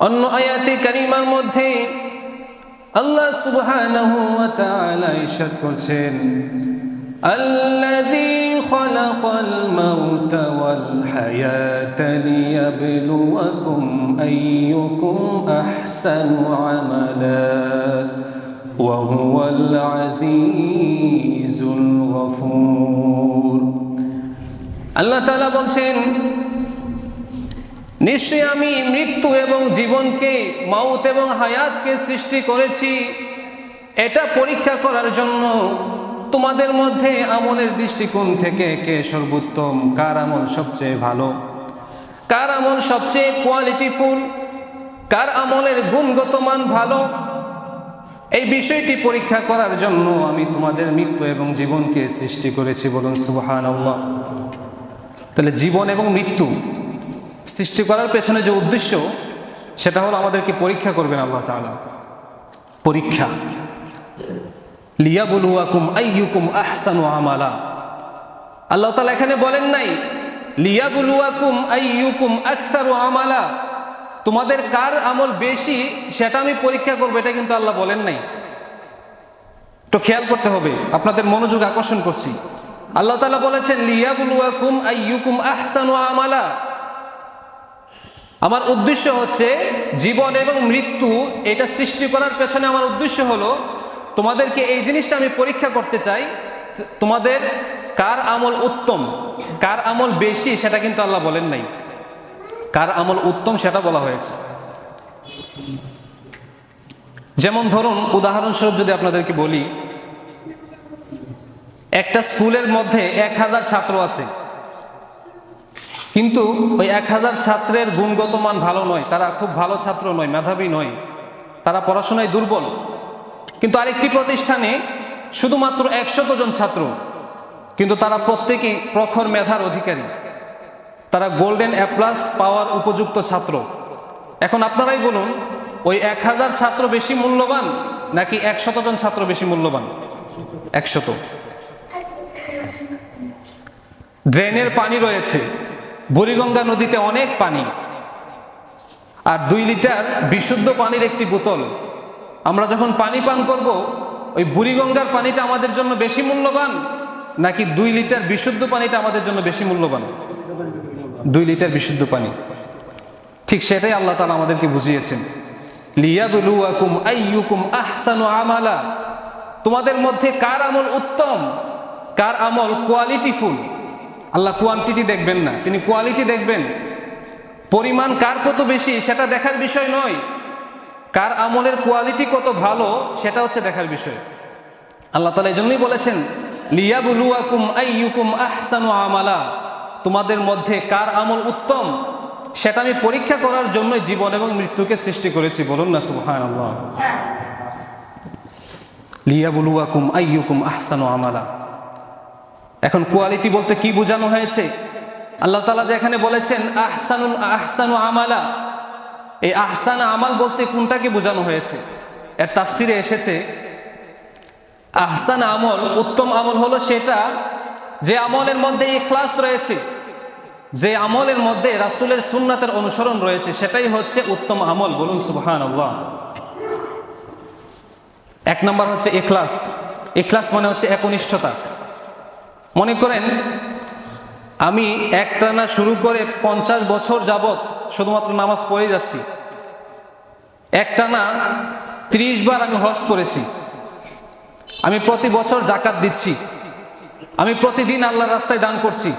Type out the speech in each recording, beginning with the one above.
অন্য আয়াতে কারিমার মধ্যে আল্লাহ সুবহানাহু ওয়া তাআলা ইরশাদ করছেন আল্লাযী খালাকাল মাউত ওয়াল হায়াতা লিয়াবলুয়াকুম আইয়ুকুম আহসানু আমালা وهو العزيز الغفور الله تعالى بلشين নিশ্চয় আমি মৃত্যু এবং জীবনকে, মাউত এবং হায়াতকে সৃষ্টি করেছি। এটা পরীক্ষা করার জন্য তোমাদের মধ্যে আমলের দৃষ্টিকোণ থেকে কে সর্বোত্তম, কার আমল সবচেয়ে ভালো? কার আমল সবচেয়ে কোয়ালিটিফুল কার আমলের গুণগত মান ভালো? এই বিষয়টি পরীক্ষা করার জন্য আমি তোমাদের মৃত্যু এবং জীবনকে সৃষ্টি করেছি বলুন সুবহান তাহলে জীবন এবং মৃত্যু সৃষ্টি করার পেছনে যে উদ্দেশ্য, সেটা হলো আমাদেরকে পরীক্ষা করবেন আল্লাহ তাআলা। পরীক্ষা। লিয়াবুলুয়াকুম আইয়ুকুম আহসানু আমালা। আল্লাহ তাআলা এখানে বলেন নাই, লিয়াবুলুয়াকুম আইয়ুকুম আকসারু আমালা। তোমাদের কার আমল বেশি, সেটা আমি পরীক্ষা করব, এটা কিন্তু আল্লাহ বলেন নাই। তো খেয়াল করতে হবে, আপনাদের মনোযোগ আকর্ষণ করছি। আল্লাহ তাআলা বলেছেন, লিয়াবুলুয়াকুম আইয়ুকুম আহসানু আমালা। আমার উদ্দেশ্য হচ্ছে জীবন এবং মৃত্যু এটা সৃষ্টি করার পেছনে আমার উদ্দেশ্য হলো, তোমাদেরকে এই জিনিসটা আমি পরীক্ষা করতে চাই তোমাদের কার আমল উত্তম, কার আমল বেশি সেটা কিন্তু আল্লাহ বলেন নাই। কার আমল উত্তম সেটা বলা হয়েছে। যেমন ধরুন, উদাহরণস্বরূপ যদি আপনাদেরকে বলি, একটা স্কুলের মধ্যে এক হাজার ছাত্র আছে। কিন্তু ওই এক হাজার ছাত্রের গুণগত মান ভালো নয়, তারা খুব ভালো ছাত্র নয়, মেধাবী নয়, তারা পড়াশোনায় দুর্বল। কিন্তু আরেকটি প্রতিষ্ঠানে শুধুমাত্র একশত জন ছাত্র, কিন্তু তারা প্রত্যেকেই প্রখর মেধার অধিকারী। তারা গোল্ডেন অ্যাপ্লাস পাওয়ার উপযুক্ত ছাত্র। এখন আপনারাই বলুন, ওই এক হাজার ছাত্র বেশি মূল্যবান নাকি একশত জন ছাত্র বেশি মূল্যবান? একশত। ড্রেনের পানি রয়েছে। বুড়িগঙ্গা নদীতে অনেক পানি। আর দুই লিটার বিশুদ্ধ পানির একটি বোতল। আমরা যখন পানি পান করব, ওই বুড়িগঙ্গার পানিটা আমাদের জন্য বেশি মূল্যবান, নাকি দুই লিটার বিশুদ্ধ পানিটা আমাদের জন্য বেশি মূল্যবান? দুই লিটার বিশুদ্ধ পানি। ঠিক সেটাই আল্লাহ তালা আমাদেরকে বুঝিয়েছেন। আহসানু তোমাদের মধ্যে কার আমল উত্তম, কার আমল কোয়ালিটিফুল আল্লাহ কোয়ান্টিটি দেখবেন না। তিনি কোয়ালিটি দেখবেন। পরিমাণ কার কত বেশি, সেটা দেখার বিষয় নয়। কার আমলের কোয়ালিটি কত ভালো, সেটা হচ্ছে দেখার বিষয়। আল্লাহ তালা এই জন্যই বলেছেন, লিয়াবুলুয়াকুম আইয়ুকুম আহসানু আমালা। তোমাদের মধ্যে কার আমল উত্তম, সেটা আমি পরীক্ষা করার জন্য জীবন এবং মৃত্যুকে সৃষ্টি করেছি। বলুন না সুহান আল্লাহ লিয়াবুলুয়াকুম আইয়ুকুম আহসানু আমালা। এখন কোয়ালিটি বলতে কি বোঝানো হয়েছে? আল্লাহ তালা যে এখানে বলেছেন, আহসানুল, আহসানু আমালা। এই আহসান আমাল বলতে কোনটাকে বোঝানো হয়েছে? এর তাফসিরে এসেছে, আহসান আমল, উত্তম আমল হলো সেটা যে আমলের মধ্যে ইখলাস রয়েছে, যে আমলের মধ্যে রাসুলের সুন্নাতের অনুসরণ রয়েছে, সেটাই হচ্ছে উত্তম আমল। বলুন সুবহান এক নম্বর হচ্ছে এখলাস এখলাস মানে হচ্ছে একনিষ্ঠতা। মনে করেন, আমি একটানা শুরু করে পঞ্চাশ বছর যাবৎ শুধুমাত্র নামাজ পড়ে যাচ্ছি। একটানা ত্রিশ বার আমি হজ করেছি। আমি প্রতি বছর জাকাত দিচ্ছি। আমি প্রতিদিন আল্লাহর রাস্তায় দান করছি।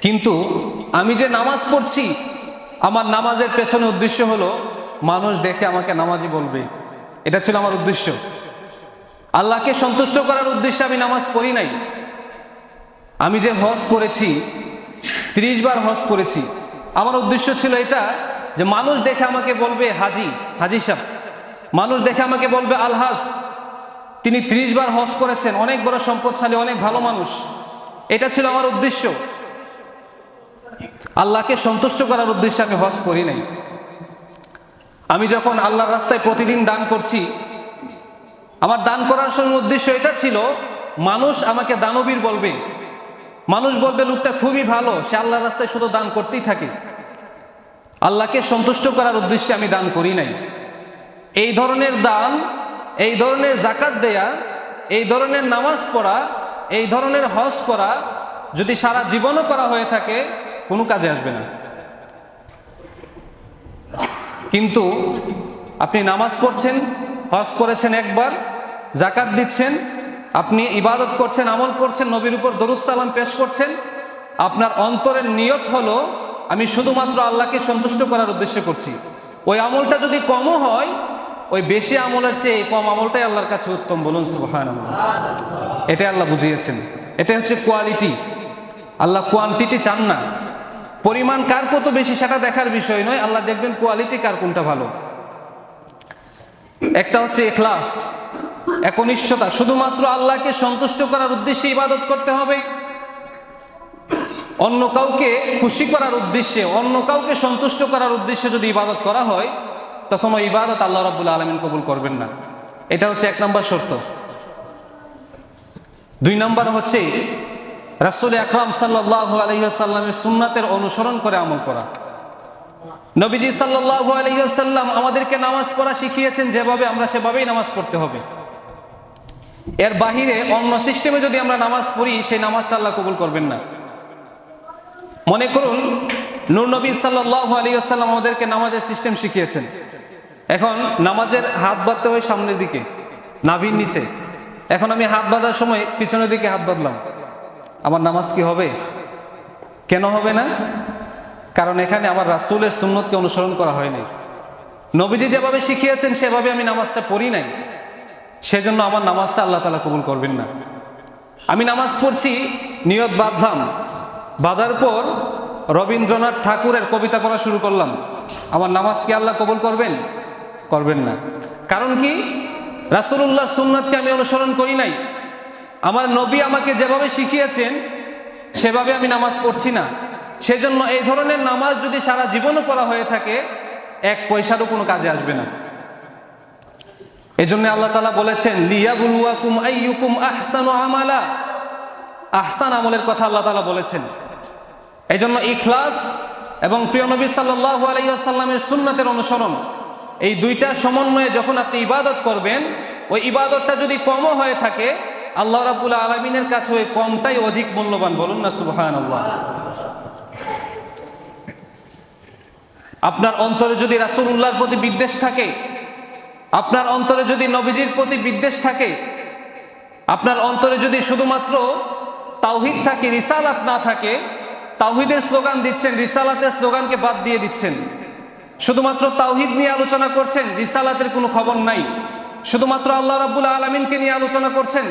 কিন্তু আমি যে নামাজ পড়ছি, আমার নামাজের পেছনে উদ্দেশ্য হলো, মানুষ দেখে আমাকে নামাজি বলবে। এটা ছিল আমার উদ্দেশ্য। আল্লাহকে সন্তুষ্ট করার উদ্দেশ্যে আমি নামাজ পড়ি নাই। আমি যে হজ করেছি, ত্রিশ বার হজ করেছি, আমার উদ্দেশ্য ছিল এটা যে মানুষ দেখে আমাকে বলবে হাজি হাজি সাহ মানুষ দেখে আমাকে বলবে আলহাস তিনি ত্রিশ বার হজ করেছেন, অনেক বড় সম্পদশালী, অনেক ভালো মানুষ। এটা ছিল আমার উদ্দেশ্য। আল্লাহকে সন্তুষ্ট করার উদ্দেশ্যে আমি হজ করি নাই। আমি যখন আল্লাহর রাস্তায় প্রতিদিন দান করছি আমার দান করার উদ্দেশ্য এটা ছিল, মানুষ আমাকে দানবীর বলবে। মানুষ বলবে, লোকটা খুবই ভালো, সে আল্লাহর রাস্তায় শুধু দান করতেই থাকে। আল্লাহকে সন্তুষ্ট করার উদ্দেশ্যে আমি দান করি নাই। এই ধরনের দান, এই ধরনের জাকাত দেয়া, এই ধরনের নামাজ পড়া, এই ধরনের হজ করা, যদি সারা জীবনও করা হয়ে থাকে, কোনো কাজে আসবে না। কিন্তু আপনি নামাজ পড়ছেন, হজ করেছেন একবার জাকাত দিচ্ছেন, আপনি ইবাদত করছেন, আমল করছেন, নবীর উপর দরুসালাম পেশ করছেন, আপনার অন্তরের নিয়ত হলো, আমি শুধুমাত্র আল্লাহকে সন্তুষ্ট করার উদ্দেশ্যে করছি। ওই আমলটা যদি কমও হয়, ওই বেশি আমলের চেয়ে এই কম আমলটাই আল্লাহর কাছে উত্তম বলুন এটাই আল্লাহ বুঝিয়েছেন। এটা হচ্ছে কোয়ালিটি আল্লাহ কোয়ান্টিটি চান না। পরিমাণ কার কত বেশি সেটা দেখার বিষয় নয়, আল্লাহ দেখবেন কোয়ালিটি কার কোনটা ভালো। একটা হচ্ছে এখলাস। একনিষ্ঠতা, শুধুমাত্র আল্লাহকে সন্তুষ্ট করার উদ্দেশ্যে ইবাদত করতে হবে। অন্য কাউকে খুশি করার উদ্দেশ্যে, অন্য কাউকে সন্তুষ্ট করার উদ্দেশ্যে যদি ইবাদত করা হয়, তখন ওই ইবাদত আল্লাহ রাবুল আলমিন কবুল করবেন না। এটা হচ্ছে এক নম্বর শর্ত। দুই নম্বর হচ্ছে, রাসুল আকরাম সাল্লাহ আলহিহাসাল্লামের সুন্নাতের অনুসরণ করে আমল করা। নবীজি সাল্লাহ আলহিহাসাল্লাম আমাদেরকে নামাজ পড়া শিখিয়েছেন, যেভাবে আমরা সেভাবেই নামাজ পড়তে হবে। এর বাহিরে অন্য সিস্টেমে যদি আমরা নামাজ পড়ি, সেই নামাজটা আল্লাহ কবুল করবেন না। মনে করুন, নূর নবী সাল্লাহ আলিয়াল্লাম আমাদেরকে নামাজের সিস্টেম শিখিয়েছেন। এখন নামাজের হাত বাঁধতে হয় সামনের দিকে, নাভির নিচে। এখন আমি হাত বাঁধার সময় পিছনের দিকে হাত বাঁধলাম। আমার নামাজ কি হবে? কেন হবে না? কারণ এখানে আমার রাসুলের সুন্নতকে অনুসরণ করা হয়নি। নবীজি যেভাবে শিখিয়েছেন, সেভাবে আমি নামাজটা পড়ি নাই। সেজন্য আমার নামাজটা আল্লাহ তালা কবুল করবেন না। আমি নামাজ পড়ছি, নিয়ত বাঁধলাম। বাঁধার পর রবীন্দ্রনাথ ঠাকুরের কবিতা পড়া শুরু করলাম। আমার নামাজ কি আল্লাহ কবুল করবেন? করবেন না। কারণ কি? রাসুল্লাহ সুন্নাতকে আমি অনুসরণ করি নাই। আমার নবী আমাকে যেভাবে শিখিয়েছেন, সেভাবে আমি নামাজ পড়ছি না। সেজন্য এই ধরনের নামাজ যদি সারা জীবনও পড়া হয়ে থাকে, এক পয়সারও কোনো কাজে আসবে না। এজন্য আল্লাহ তালা বলেছেন, লিয়াবুলুয়াকুম আইয়ুকুম আহসানু আমালা। আহসান আমলের কথা আল্লাহ তালা বলেছেন। এই জন্য ইখলাস এবং প্রিয় নবী সাল্লাহ আলাইসাল্লামের সুন্নাতের অনুসরণ, এই দুইটা সমন্বয়ে যখন আপনি ইবাদত করবেন, ওই ইবাদতটা যদি কমও হয়ে থাকে, আল্লাহ রাবুল আলমিনের কাছে ওই কমটাই অধিক মূল্যবান। বলুন না সুবাহান আল্লাহ আপনার অন্তরে যদি রাসুল্লাহর প্রতি বিদ্বেষ থাকে আপনার অন্তরে যদি নবীজির প্রতি বিদ্বেষ থাকে, আপনার অন্তরে যদি শুধুমাত্র তাওহিদ থাকে, রিসালাত না থাকে, তাওহিদের স্লোগান দিচ্ছেন, রিসালাতের স্লোগানকে বাদ দিয়ে দিচ্ছেন। শুধুমাত্র তাওহিদ নিয়ে আলোচনা করছেন, রিসালাতের কোনো খবর নাই। শুধুমাত্র আল্লাহ রাবুল আলমিনকে নিয়ে আলোচনা করছেন,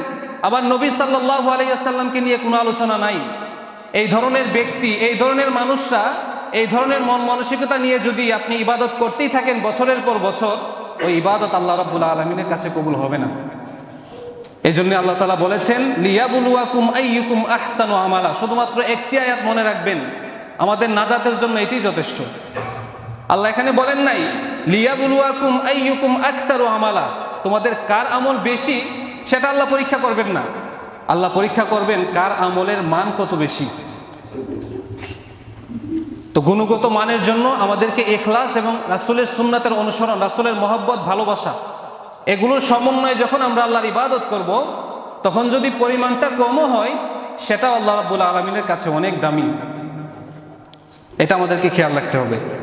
আবার নবী সাল্লাহ আলাইসাল্লামকে নিয়ে কোনো আলোচনা নাই। এই ধরনের ব্যক্তি, এই ধরনের মানুষরা, এই ধরনের মন মানসিকতা নিয়ে যদি আপনি ইবাদত করতেই থাকেন বছরের পর বছর ওই ইবাদত আল্লাহ রাবুল আলমিনের কাছে কবুল হবে না। এই জন্য আল্লাহ তালা বলেছেন, লিয়াবুলুয়াকুম আইয়ুকুম আহসানু আমালা। শুধুমাত্র একটি আয়াত মনে রাখবেন, আমাদের নাজাতের জন্য এটি যথেষ্ট। আল্লাহ এখানে বলেন নাই, লিয়াবুলুয়াকুম আইয়ুকুম আকসারু আমালা। তোমাদের কার আমল বেশি, সেটা আল্লাহ পরীক্ষা করবেন না। আল্লাহ পরীক্ষা করবেন কার আমলের মান কত বেশি। তো গুণগত মানের জন্য আমাদেরকে এখলাস এবং রাসুলের সুন্নাতের অনুসরণ, রাসুলের মহব্বত, ভালোবাসা এগুলোর সমন্বয়ে যখন আমরা আল্লাহর ইবাদত করব, তখন যদি পরিমাণটা কমও হয় সেটা আল্লাহ রাবুল আলমিনের কাছে অনেক দামি। এটা আমাদেরকে খেয়াল রাখতে হবে।